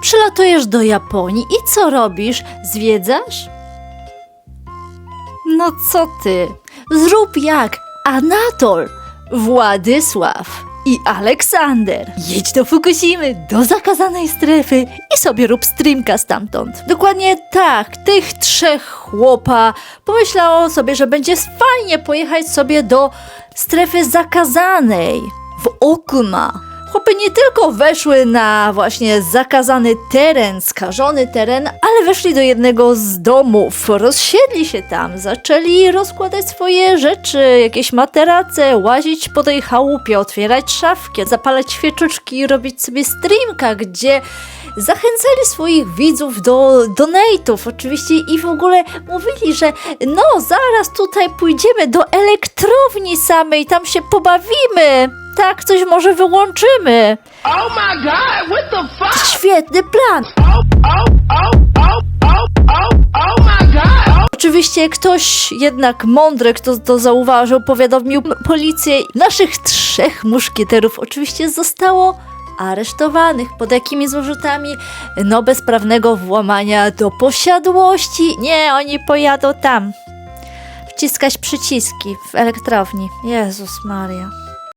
przylatujesz do Japonii i co robisz? Zwiedzasz? No co ty? Zrób jak Anatol, Władysław i Aleksander. Jedź do Fukushimy, do zakazanej strefy i sobie rób streamka stamtąd. Dokładnie tak, tych trzech chłopa pomyślało sobie, że będzie fajnie pojechać sobie do strefy zakazanej w Okuma. Chłopy nie tylko weszły na właśnie zakazany teren, skażony teren, ale weszli do jednego z domów, rozsiedli się tam, zaczęli rozkładać swoje rzeczy, jakieś materace, łazić po tej chałupie, otwierać szafki, zapalać świeczuszki i robić sobie streamka, gdzie zachęcali swoich widzów do donate'ów oczywiście i w ogóle mówili, że no zaraz tutaj pójdziemy do elektrowni samej, tam się pobawimy. Tak, coś może wyłączymy. Oh my god, what the fuck? Świetny plan. Oh, oh, oh, oh, oh, oh, oh my god. Oh, Oczywiście ktoś jednak mądry, kto to zauważył, powiadomił policję. Naszych trzech muszkieterów oczywiście zostało aresztowanych. Pod jakimi zarzutami? No bezprawnego włamania do posiadłości. Nie, oni pojadą tam. Wciskać przyciski w elektrowni. Jezus Maria.